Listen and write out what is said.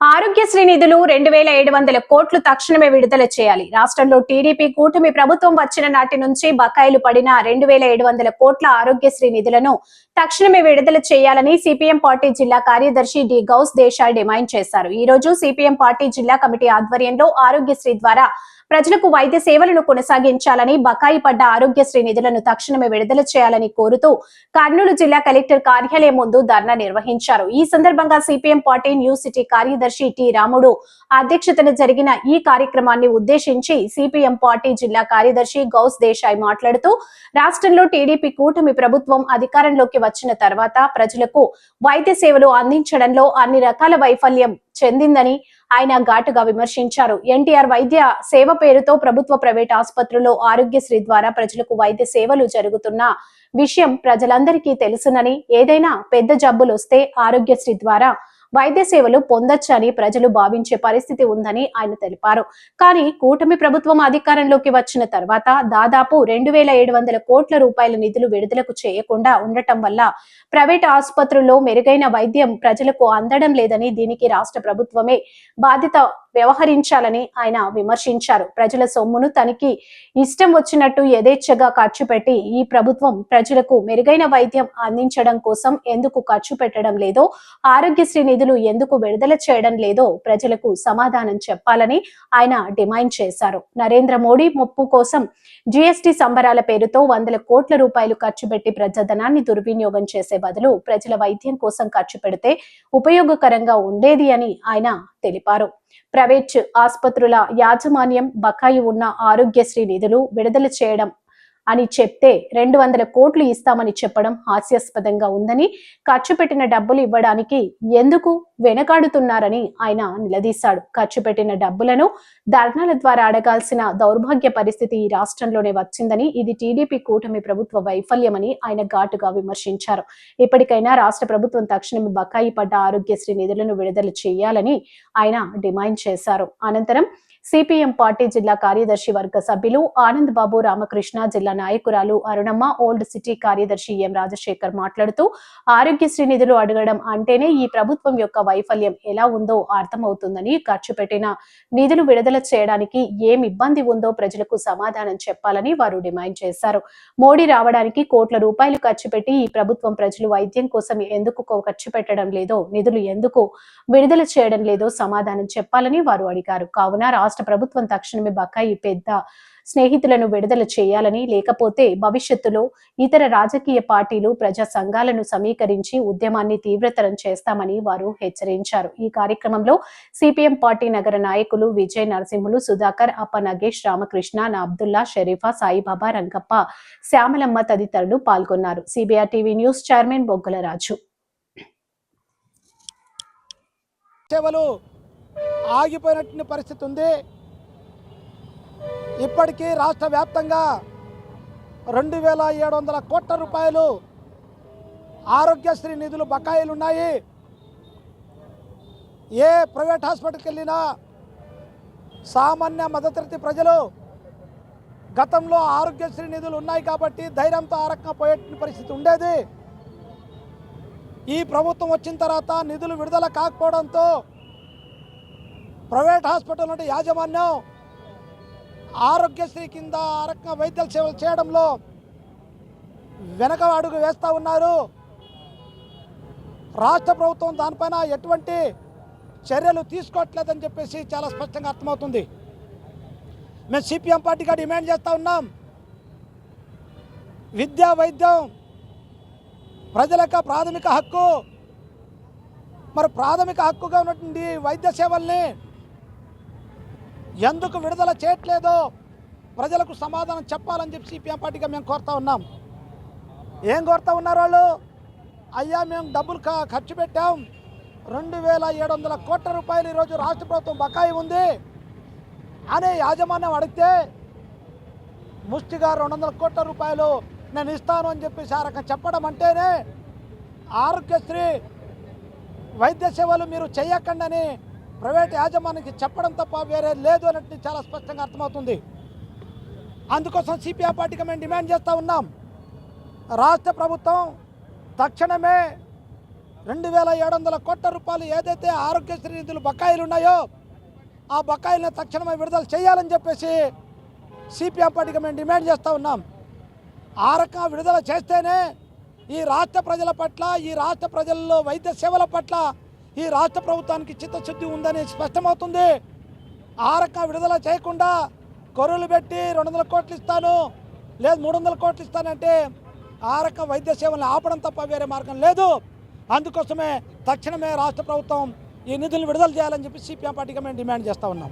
ఆరోగ్యశ్రీ నిధులు రెండు వేల ఏడు వందల కోట్లు తక్షణమే విడుదల చేయాలి. రాష్ట్రంలో టీడీపీ కూటమి ప్రభుత్వం వచ్చిన నాటి నుంచి బకాయిలు పడిన రెండు వేల ఏడు వందల కోట్ల ఆరోగ్యశ్రీ నిధులను తక్షణమే విడుదల చేయాలని సిపిఎం పార్టీ జిల్లా కార్యదర్శి డి. గౌస్ దేశాయ్ డిమాండ్ చేశారు. ఈ రోజు సిపిఎం పార్టీ జిల్లా కమిటీ ఆధ్వర్యంలో ఆరోగ్యశ్రీ ద్వారా ప్రజలకు వైద్య సేవలను కొనసాగించాలని బకాయి పడ్డ ఆరోగ్యశ్రీ నిధులను తక్షణమే విడుదల చేయాలని కోరుతూ కర్నూలు జిల్లా కలెక్టర్ కార్యాలయం ముందు ధర్నా నిర్వహించారు. ఈ సందర్భంగా సిపిఎం పార్టీ న్యూ సిటీ కార్యదర్శి టి రాముడు అధ్యక్షతన జరిగిన ఈ కార్యక్రమాన్ని ఉద్దేశించి సిపిఎం పార్టీ జిల్లా కార్యదర్శి గౌస్ దేశాయ్ మాట్లాడుతూ రాష్ట్రంలో టీడీపీ కూటమి ప్రభుత్వం అధికారంలోకి వచ్చిన తర్వాత ప్రజలకు వైద్య సేవలు అందించడంలో అన్ని రకాల వైఫల్యం చెందిందని ఆయన ఘాటుగా విమర్శించారు. ఎన్టీఆర్ వైద్య సేవ పేరుతో ప్రభుత్వ ప్రైవేట్ ఆసుపత్రుల్లో ఆరోగ్యశ్రీ ద్వారా ప్రజలకు వైద్య సేవలు జరుగుతున్న విషయం ప్రజలందరికీ తెలుసునని ఏదైనా పెద్ద జబ్బులు వస్తే ఆరోగ్యశ్రీ ద్వారా వైద్య సేవలు పొందొచ్చని ప్రజలు భావించే పరిస్థితి ఉందని ఆయన తెలిపారు. కానీ కూటమి ప్రభుత్వం అధికారంలోకి వచ్చిన తర్వాత దాదాపు రెండు వేల ఏడు వందల కోట్ల రూపాయల నిధులు విడుదలకు చేయకుండా ఉండటం వల్ల ప్రైవేట్ ఆసుపత్రుల్లో మెరుగైన వైద్యం ప్రజలకు అందడం లేదని దీనికి రాష్ట్ర ప్రభుత్వమే బాధ్యత వ్యవహరించాలని ఆయన విమర్శించారు. ప్రజల సొమ్మును తనకి ఇష్టం వచ్చినట్టు యథేచ్ఛగా ఖర్చు పెట్టి ఈ ప్రభుత్వం ప్రజలకు మెరుగైన వైద్యం అందించడం కోసం ఎందుకు ఖర్చు పెట్టడం లేదో ఆరోగ్యశ్రీ నిధులు ఎందుకు విడుదల చేయడం లేదో ప్రజలకు సమాధానం చెప్పాలని ఆయన డిమాండ్ చేశారు. నరేంద్ర మోడీ ముప్పు కోసం జీఎస్టీ సంబరాల పేరుతో వందల కోట్ల రూపాయలు ఖర్చు పెట్టి ప్రజాధనాన్ని దుర్వినియోగం చేసే బదులు ప్రజల వైద్యం కోసం ఖర్చు పెడితే ఉపయోగకరంగా ఉండేది అని ఆయన తెలిపారు. ప్రైవేట్ ఆసుపత్రుల యాజమాన్యం బకాయి ఉన్న ఆరోగ్యశ్రీ నిధులు విడుదల చేయడం అని చెప్తే రెండు వందల కోట్లు ఇస్తామని చెప్పడం హాస్యాస్పదంగా ఉందని ఖర్చు పెట్టిన డబ్బులు ఇవ్వడానికి ఎందుకు వెనకాడుతున్నారని ఆయన నిలదీశాడు. ఖర్చు పెట్టిన డబ్బులను ధర్నాల ద్వారా అడగాల్సిన దౌర్భాగ్య పరిస్థితి ఈ రాష్ట్రంలోనే వచ్చిందని ఇది టీడీపీ కూటమి ప్రభుత్వ వైఫల్యమని ఆయన ఘాటుగా విమర్శించారు. ఇప్పటికైనా రాష్ట్ర ప్రభుత్వం తక్షణమే బకాయి పడ్డ ఆరోగ్యశ్రీ నిధులను విడుదల చేయాలని ఆయన డిమాండ్ చేశారు. అనంతరం సిపిఎం పార్టీ జిల్లా కార్యదర్శి వర్గ సభ్యులు ఆనంద్ బాబు రామకృష్ణ జిల్లా నాయకురాలు అరుణమ్మ ఓల్డ్ సిటీ కార్యదర్శి ఎం రాజశేఖర్ మాట్లాడుతూ ఆరోగ్యశ్రీ నిధులు అడగడం అంటేనే ఈ ప్రభుత్వం యొక్క వైఫల్యం ఎలా ఉందో అర్థమవుతుందని ఖర్చు పెట్టిన నిధులు విడుదల చేయడానికి ఏం ఇబ్బంది ఉందో ప్రజలకు సమాధానం చెప్పాలని వారు డిమాండ్ చేశారు. మోడీ రావడానికి కోట్ల రూపాయలు ఖర్చు పెట్టి ఈ ప్రభుత్వం ప్రజలు వైద్యం కోసం ఎందుకు ఖర్చు పెట్టడం లేదో నిధులు ఎందుకు విడుదల చేయడం లేదో సమాధానం చెప్పాలని వారు అడిగారు. కావున రాష్ట్ర ప్రభుత్వం తక్షణమే బకాయి పెద్ద స్నేహితులను విడుదల చేయాలని లేకపోతే భవిష్యత్తులో ఇతర రాజకీయ పార్టీలు ప్రజా సంఘాలను సమీకరించి ఉద్యమాన్ని తీవ్రతరం చేస్తామని వారు హెచ్చరించారు. ఈ కార్యక్రమంలో సిపిఎం పార్టీ నగర నాయకులు విజయ్ నరసింహులు సుధాకర్ అప్ప నగేష్ రామకృష్ణ నా అబ్దుల్లా షరీఫా సాయిబాబా రంగప్ప శ్యామలమ్మ తదితరులు పాల్గొన్నారు. సిబిఆర్ టీవీ న్యూస్ చైర్మన్ బొగ్గుల రాజు. సేవలు ఆగిపోయినటువంటి పరిస్థితి ఉంది. ఇప్పటికీ రాష్ట్ర వ్యాప్తంగా రెండు వేల ఏడు వందల కోట్ల రూపాయలు ఆరోగ్యశ్రీ నిధులు బకాయిలు ఉన్నాయి ఏ ప్రైవేట్ హాస్పిటల్కి వెళ్ళినా సామాన్య మధ్యతరగతి ప్రజలు గతంలో ఆరోగ్యశ్రీ నిధులు ఉన్నాయి కాబట్టి ధైర్యంతో ఆ పోయే పరిస్థితి ఉండేది. ఈ ప్రభుత్వం వచ్చిన తర్వాత నిధులు విడుదల కాకపోవడంతో ప్రైవేట్ హాస్పిటల్ నుండి యాజమాన్యం ఆరోగ్యశ్రీ కింద ఆ రకంగా వైద్య సేవలు చేయడంలో వెనక అడుగు వేస్తూ ఉన్నారు. రాష్ట్ర ప్రభుత్వం దానిపైన ఎటువంటి చర్యలు తీసుకోవట్లేదని చెప్పేసి చాలా స్పష్టంగా అర్థమవుతుంది. మేము సిపిఎం పార్టీగా డిమాండ్ చేస్తూ ఉన్నాం. విద్యా వైద్యం ప్రజల ప్రాథమిక హక్కు. మరి ప్రాథమిక హక్కుగా ఉన్నటువంటి వైద్య సేవల్ని ఎందుకు విడుదల చేయట్లేదో? ప్రజలకు సమాధానం చెప్పాలని చెప్పి సిపిఎం పార్టీగా మేము కోరుతా ఉన్నాం. ఏం కోరుతా ఉన్నారు వాళ్ళు? అయ్యా మేము డబ్బులు ఖర్చు పెట్టాం. రెండు వేల ఏడు వందల కోట్ల రూపాయలు ఈరోజు రాష్ట్ర ప్రభుత్వం బకాయి ఉంది అనే యాజమాన్యం అడిగితే ముష్టిగా రెండు వందల కోట్ల రూపాయలు నేను ఇస్తాను అని చెప్పేసి ఆ రకం చెప్పడం అంటేనే ఆరోగ్యశ్రీ వైద్య సేవలు మీరు చేయకండి అని ప్రైవేట్ యాజమాన్యానికి చెప్పడం తప్ప వేరే లేదు అన్నట్టు చాలా స్పష్టంగా అర్థమవుతుంది. అందుకోసం సిపిఐ పార్టీకి మేము డిమాండ్ చేస్తూ ఉన్నాం. రాష్ట్ర ప్రభుత్వం తక్షణమే రెండు వేల ఏడు వందల కోట్ల రూపాయలు ఏదైతే ఆరోగ్యశ్రీ నిధులు బకాయిలు ఉన్నాయో ఆ బకాయిలను తక్షణమే విడుదల చేయాలని చెప్పేసి సిపిఎం పార్టీకి మేము డిమాండ్ చేస్తూ ఉన్నాం. ఆ రకంగా విడుదల చేస్తేనే ఈ రాష్ట్ర ప్రజల పట్ల ఈ రాష్ట్ర ప్రజల్లో వైద్య సేవల పట్ల ఈ రాష్ట్ర ప్రభుత్వానికి చిత్తశుద్ధి ఉందని స్పష్టమవుతుంది. ఆ రకంగా విడుదల చేయకుండా కొరువులు పెట్టి రెండు వందల కోట్లు ఇస్తాను లేదు మూడు వందల కోట్లు ఇస్తానంటే ఆ రకం వైద్య సేవలను ఆపడం తప్ప వేరే మార్గం లేదు. అందుకోసమే తక్షణమే రాష్ట్ర ప్రభుత్వం ఈ నిధులు విడుదల చేయాలని చెప్పి సిపిఎం పార్టీగా మేము డిమాండ్ చేస్తూ ఉన్నాం.